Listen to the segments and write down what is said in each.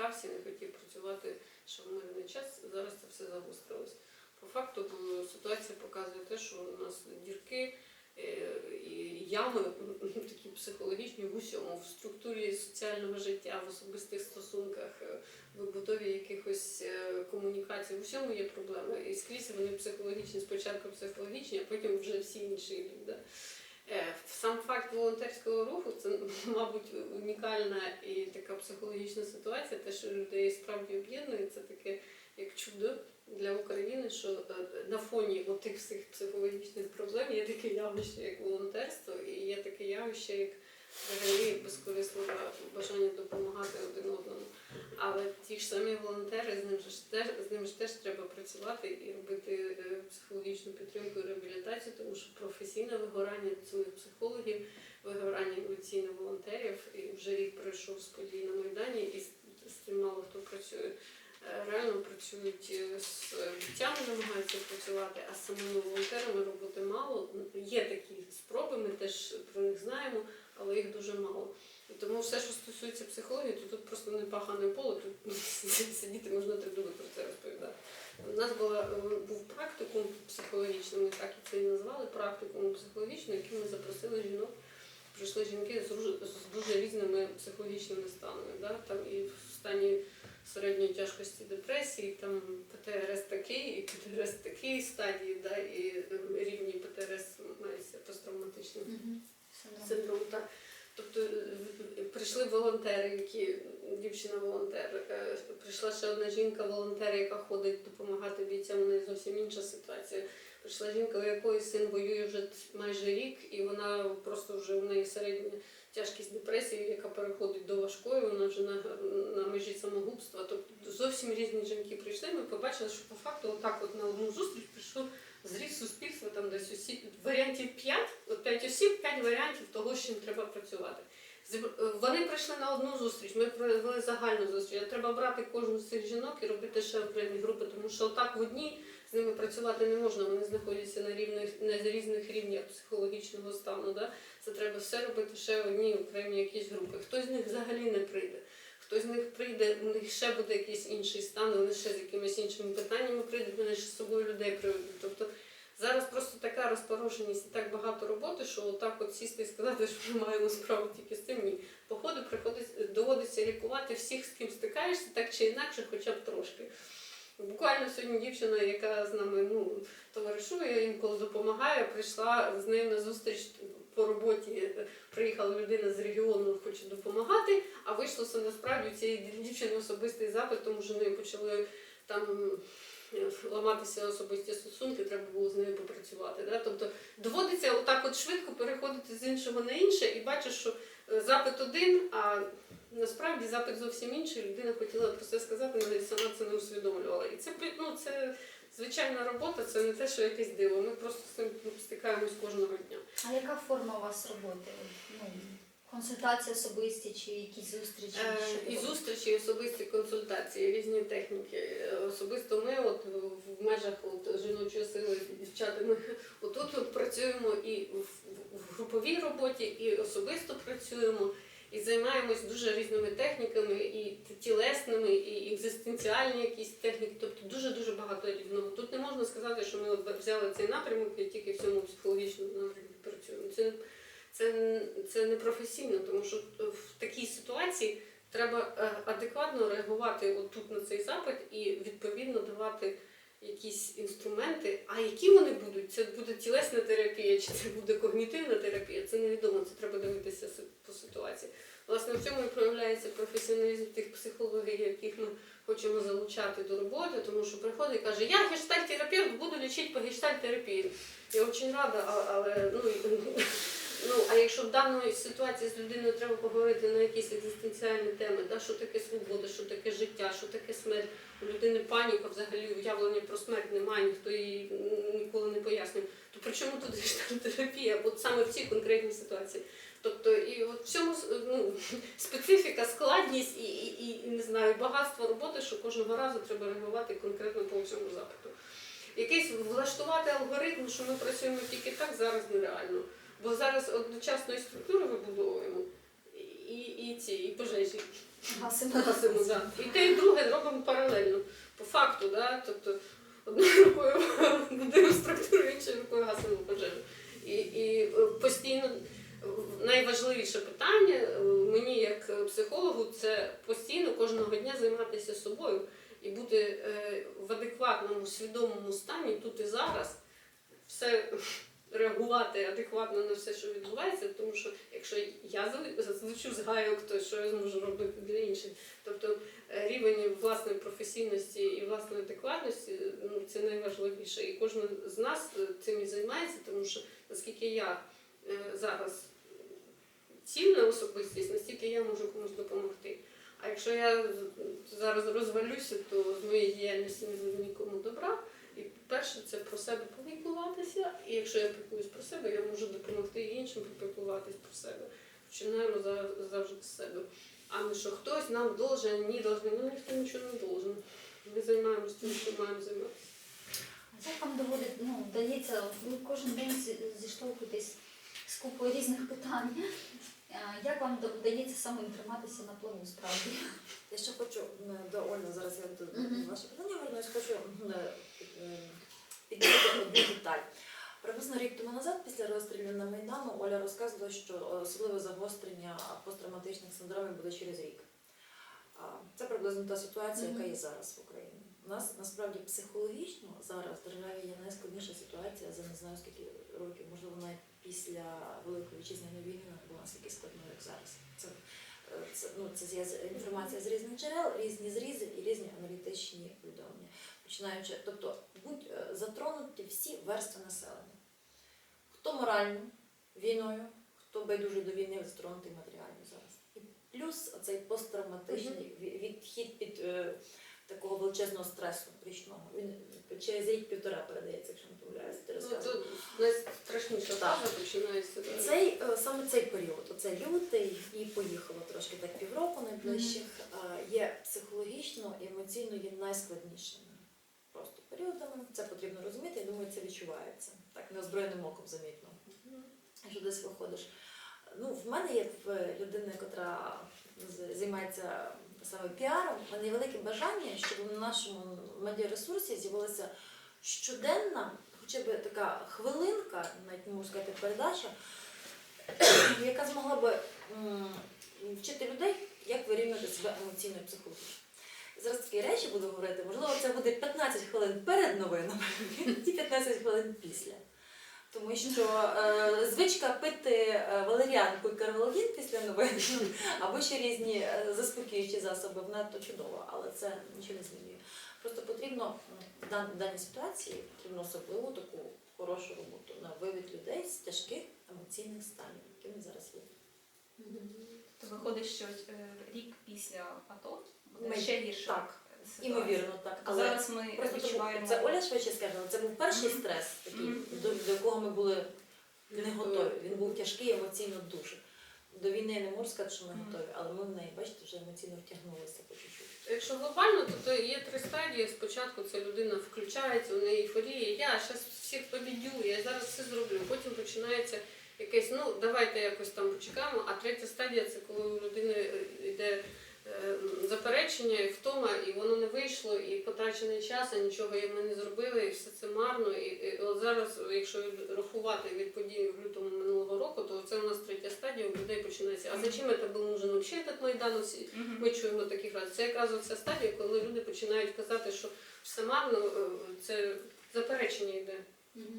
стикався, не хотів працювати ще в мирний час. Зараз це все загострилось. По факту е, ситуація показує те, що у нас дірки е, і ями такі психологічні в усьому, в структурі соціального життя, в особистих стосунках, е, в побутові якихось комунікацій, в усьому є проблеми. І скрізь вони психологічні, спочатку психологічні, а потім вже всі інші. Да? Е, Сам факт волонтерського руху це, мабуть, унікальна і така психологічна ситуація. Те, що людей справді об'єднує, це таке як чудо для України, що е, на фоні отих всіх психологічних проблем є таке явище, як волонтерство, і є таке явище, як взагалі безкорисне бажання допомагати один одному. Ті ж самі волонтери, з ним ж теж з ними ж теж треба працювати і робити е, психологічну підтримку і реабілітацію, тому що професійне вигорання психологів, вигорання емоційно волонтерів, і вже рік пройшов з подій на Майдані, і з, з цим мало хто працює. Е, Реально працюють е, з дітями, намагаються працювати, а з самими волонтерами роботи мало. Є такі спроби, ми теж про них знаємо, але їх дуже мало. Тому все, що стосується психології, то тут просто не пахане поле, тут сидіти можна три доби про це розповідати. У нас була, е, був практикум психологічний, ми так і це і назвали, практикум психологічний, який ми запросили жінок. Прийшли жінки з, дуже- з дуже різними психологічними станами. Да? Там і в стані середньої тяжкості депресії, там ПТРС такий, і ПТРС такий стадії, да? і е, рівні ПТРС мається посттравматичний синдром. Так. Тобто е, прийшли волонтери, які дівчина-волонтер, е, прийшла ще одна жінка-волонтер, яка ходить допомагати бійцям, у неї зовсім інша ситуація. Прийшла жінка, у якої син воює вже майже рік, і вона просто вже у неї середня тяжкість депресії, яка переходить до важкої, вона вже на, на межі самогубства. Тобто зовсім різні жінки прийшли. Ми побачили, що по факту отак от на одну зустріч прийшло зріз суспільства, там десь усі варіантів 5, от 5 осіб, 5 варіантів того, з чим треба працювати. Е, Вони прийшли на одну зустріч, ми провели загальну зустріч. Треба брати кожну з цих жінок і робити ще окремі групи, тому що отак в одній з ними працювати не можна. Вони знаходяться на рівних на різних рівнях психологічного стану. Да? Це треба все робити ще в одній окремі якісь групи. Хтось з них взагалі не прийде. Хтось з них прийде, у них ще буде якийсь інший стан, вони ще з якимись іншими питаннями прийдуть, вони ж з собою людей приведуть. Тобто зараз просто така розпорошеність і так багато роботи, що отак от сісти і сказати, що ми маємо справу тільки з цим. Ні. Походу приходить, доводиться лікувати всіх, з ким стикаєшся, так чи інакше, хоча б трошки. Буквально сьогодні дівчина, яка з нами ну, товаришує, інколи допомагає, прийшла з нею на зустріч по роботі. Приїхала людина з регіону, хоче допомагати, а вийшло це насправді у цієї дівчини особистий запит, тому що нею почали там е, ламатися особисті стосунки, треба було з нею попрацювати. Да? Тобто доводиться отак от швидко переходити з іншого на інше і бачиш, що е, запит один, а насправді запит зовсім інший. Людина хотіла про це сказати, але сама це не усвідомлювала. І це ну, це звичайна робота, це не те, що якесь диво. Ми просто з цим стикаємось кожного дня. А яка форма у вас роботи? Ну, консультації особисті чи якісь зустрічі? Е, І зустрічі, і особисті консультації, різні техніки. Е, Особисто ми от в- в межах от жіночої сили з дівчатами отут от працюємо і в, в- в груповій роботі, і особисто працюємо, і займаємось дуже різними техніками, і тілесними, і екзистенціальні якісь техніки. Тобто дуже дуже багато різного. Тут не можна сказати, що ми взяли цей напрямок і тільки в цьому психологічному напрямку працюємо. Це це, це не професійно, тому що в такій ситуації треба е, адекватно реагувати отут на цей запит і відповідно давати якісь інструменти. А які вони будуть? Це буде тілесна терапія, чи це буде когнітивна терапія? Це невідомо, це треба дивитися по ситуації. Власне, в цьому і проявляється професіоналізм тих психологів, яких ми хочемо залучати до роботи, тому що приходить і каже, я гештальт-терапевт, буду лічити по гештальт-терапії. Я дуже рада, але ну, Ну, а якщо в даній ситуації з людиною треба поговорити на якісь екзистенціальні теми, да, що таке свобода, що таке життя, що таке смерть, у людини паніка, взагалі уявлення про смерть немає, ніхто м, ніколи не пояснює. То при чому тут гештальт-терапія? От саме в цій конкретній ситуації. Тобто, і от в цьому ну, специфіка, складність і, і, і, не знаю, багатство роботи, що кожного разу треба реагувати конкретно по цьому запиту. Якийсь влаштувати алгоритм, що ми працюємо тільки так, зараз нереально. Бо зараз одночасно і структури вибудовуємо, і, і ці, і пожежі. Гасимо. Гасимо, да. І те, і друге робимо паралельно. По факту, да? тобто одною рукою будуємо структуру, іншою рукою гасимо пожежу. І, і е, постійно найважливіше питання е, мені як психологу це постійно кожного дня займатися собою і бути е, в адекватному, свідомому стані тут і зараз. Все реагувати адекватно на все, що відбувається, тому що якщо я злечу з гайок, то що я зможу робити для інших? Тобто е, рівень власної професійності і власної адекватності ну, це найважливіше. І кожен з нас е, цим і займається, тому що наскільки я е, зараз цільна особистість, настільки я можу комусь допомогти. А якщо я зараз розвалюся, то з моєї діяльності не буде нікому добра. І перше це про себе попіклуватися. І якщо я піклуюсь про себе, я можу допомогти іншим попіклуватись про себе. Починаємо завжди з себе. А не що хтось нам должен, ні должен. Ну ніхто нічого не должен. Ми займаємося тим, що маємо займатися. А Як вам доводить, ну, вдається, ви кожен день зі- зіштовхуєтесь з купою різних питань. Як вам вдається самим триматися на плаву справді? Я ще хочу м, до Ольги, зараз я до Мгм. ваше питання вернусь, хочу м, е, е, підняти одну деталь. Приблизно рік тому назад, після розстрілів на Майдану, Оля розказувала, що особливе загострення посттравматичних синдромів буде через рік. Це приблизно та ситуація, яка є зараз в Україні. У нас насправді психологічно зараз в державі є найскладніша ситуація за не знаю скільки років, можливо, навіть після Великої вітчизняної війни була настільки складною, як зараз. Це Е, це, ну, це є інформація з різних джерел, різні зрізи і різні аналітичні повідомлення. Починаючи, тобто будь е, затронуті всі верстви населення. Хто морально війною, хто байдужий до війни затронутий матеріально зараз. І плюс цей посттравматичний ві- відхід від е, такого величезного стресу річного. Він через рік-півтора передається, якщо не помиляюся, ти Ну, розказувала. найстрашніша Так. фаза починається. Цей е, саме цей період, оце лютий і поїхало трошки так півроку найближчих, е, є психологічно і емоційно є найскладнішими просто періодами. Це потрібно розуміти. Я думаю, це відчувається так неозброєним оком замітно. Якщо десь виходиш. Ну, в мене є в людини, яка займається саме піаром, в мене є велике бажання, щоб на нашому медіаресурсі з'явилася щоденна, хоча б така хвилинка, навіть не можу сказати передача, яка змогла би вчити людей, як вирівнювати себе емоційно і психологічно. Зараз такі речі буду говорити, можливо, це буде 15 хвилин перед новинами і 15 хвилин після. Тому що е, звичка пити е, валеріанку і карвалогін після новин або ще різні е, заспокоюючі засоби, вона то чудово, але це нічого не змінює. Просто потрібно в дан- даній ситуації потрібно особливу таку хорошу роботу на вивід людей з тяжких емоційних станів, які вони зараз є. То виходить, що е, рік після АТО Ми- ще гірше. так, ситуація. Імовірно, так. А зараз ми Просто тому- відчуваємо. це Оля швидше скаже, але це був перший Мгм. стрес, такий, Мгм. до, до якого ми були не готові. Він був тяжкий емоційно дуже. До війни я не можу сказати, що ми Мгм. готові, але ми в неї, бачите, вже емоційно втягнулися по чуть-чуть. Якщо глобально, то, то є три стадії. Спочатку ця людина включається, у неї ейфорія, я зараз всіх побідю, я зараз все зроблю. Потім починається якесь, ну давайте якось там почекаємо. А третя стадія це коли у людини е, йде заперечення і втома, і воно не вийшло, і потрачений час, а нічого ми не зробили, і все це марно. І, і от зараз, якщо рахувати від подій в лютому минулого року, то це у нас третя стадія, у людей починається. А зачем це був нужен вообще этот Майдан? Ми чуємо такі фрази. Це якраз оця стадія, коли люди починають казати, що все марно, е, це заперечення йде.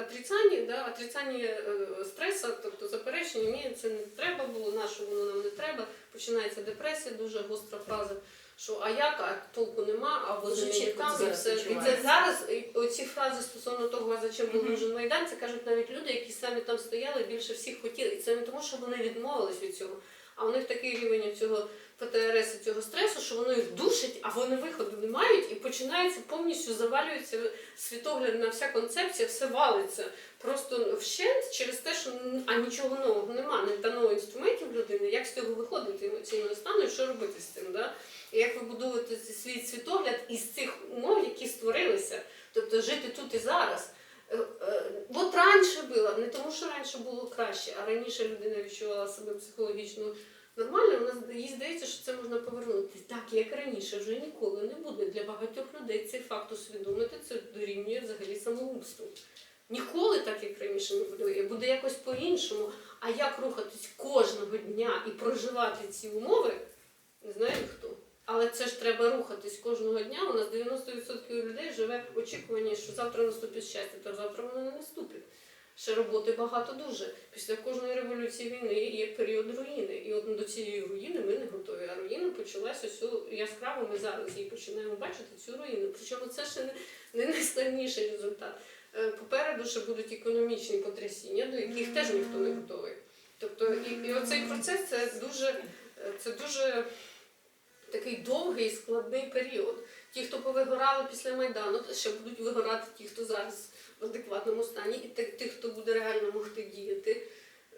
Отрицання, да, отрицання е, стресу, тобто заперечення, ні, це не треба було, на що воно нам не треба. Починається депресія, дуже гостра фаза. Що а як, а толку нема, а вони там і все. І це зараз і оці фрази стосовно того, а зачем був нужен майдан, це кажуть навіть люди, які самі там стояли, більше всіх хотіли. І це не тому, що вони відмовились від цього, а у них такий рівень цього ПТРС і цього стресу, що воно їх душить, а вони виходу не мають, і починається повністю завалюється світогляд на вся концепція, все валиться. Просто вщент через те, що а нічого нового нема, не дано інструментів людини, як з цього виходити емоційного стану і що робити з цим. Да? І як вибудовувати свій світогляд із цих умов, які створилися, тобто жити тут і зараз. Е, е, От раніше було, не тому, що раніше було краще, а раніше людина відчувала себе психологічно нормально, вона їй здається, що це можна повернути. Так, як раніше, вже ніколи не буде. Для багатьох людей цей факт усвідомити це дорівнює взагалі самогубству. Ніколи так, як раніше не буде. Буде якось по-іншому. А як рухатись кожного дня і проживати ці умови, не знає ніхто. Але це ж треба рухатись кожного дня. У нас 90% людей живе в очікуванні, що завтра наступить щастя, то завтра воно не наступить. Ще роботи багато дуже. Після кожної революції війни є період руїни. І от до цієї руїни ми не готові. А руїна почалася ось яскраво. Ми зараз її починаємо бачити цю руїну. Причому це ще не, не найскладніший результат. Е, Попереду ще будуть економічні потрясіння, до яких теж ніхто не готовий. Тобто, і, і оцей процес це дуже, е, це дуже такий довгий і складний період. Ті, хто повигорали після Майдану, ще будуть вигорати ті, хто зараз в адекватному стані, і тих, хто буде реально могти діяти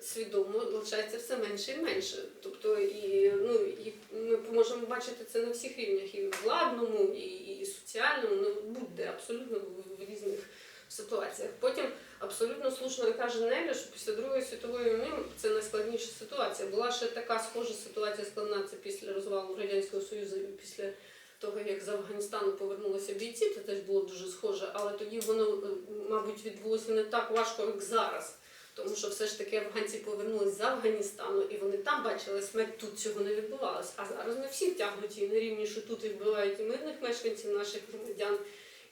свідомо, лишається все менше і менше. Тобто, і, ну, і ми можемо бачити це на всіх рівнях, і владному, і, і соціальному, ну будь-де абсолютно в, різних ситуаціях. Потім абсолютно слушно каже Неля, що після Другої світової війни це найскладніша ситуація. Була ще така схожа ситуація складна це після розвалу Радянського Союзу і після того, як з Афганістану повернулися бійці, це теж було дуже схоже, але тоді воно, е, мабуть, відбулося не так важко, як зараз. Тому що все ж таки афганці повернулись з Афганістану, і вони там бачили смерть, тут цього не відбувалося. А зараз не всі втягнуті на рівні, що тут і вбивають і мирних мешканців наших громадян,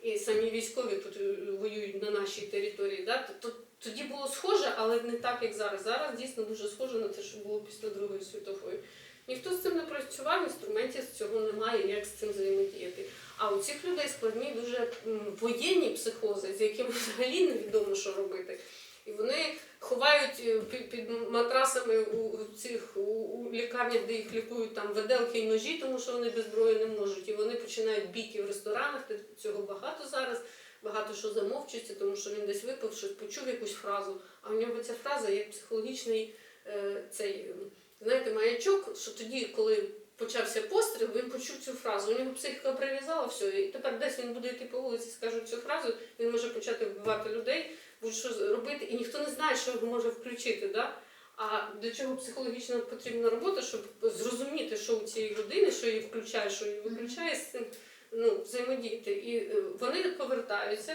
і самі військові тут е, воюють на нашій території. Да? То- то- Тоді було схоже, але не так, як зараз. Зараз дійсно дуже схоже на те, що було після Другої світової. Ніхто з цим не працював, інструментів з цього немає, як з цим взаємодіяти. А у цих людей складні дуже воєнні психози, з якими взагалі невідомо, що робити. І вони ховають е, під, матрасами у, цих у, у лікарнях, де їх лікують там веделки і ножі, тому що вони без зброї не можуть. І вони починають бійки в ресторанах. Цього багато зараз. Багато що замовчується, тому що він десь випив, щось почув якусь фразу. А в нього ця фраза як психологічний е, цей, знаєте, маячок, що тоді, коли почався постріл, він почув цю фразу. У нього психіка прив'язала все, і тепер десь він буде йти по вулиці, скаже цю фразу, він може почати вбивати людей, будь-що робити, і ніхто не знає, що його може включити. Да? А для чого психологічна потрібна робота, щоб зрозуміти, що у цієї людини, що її включає, що її виключає з цим ну, взаємодіяти. І е, вони повертаються.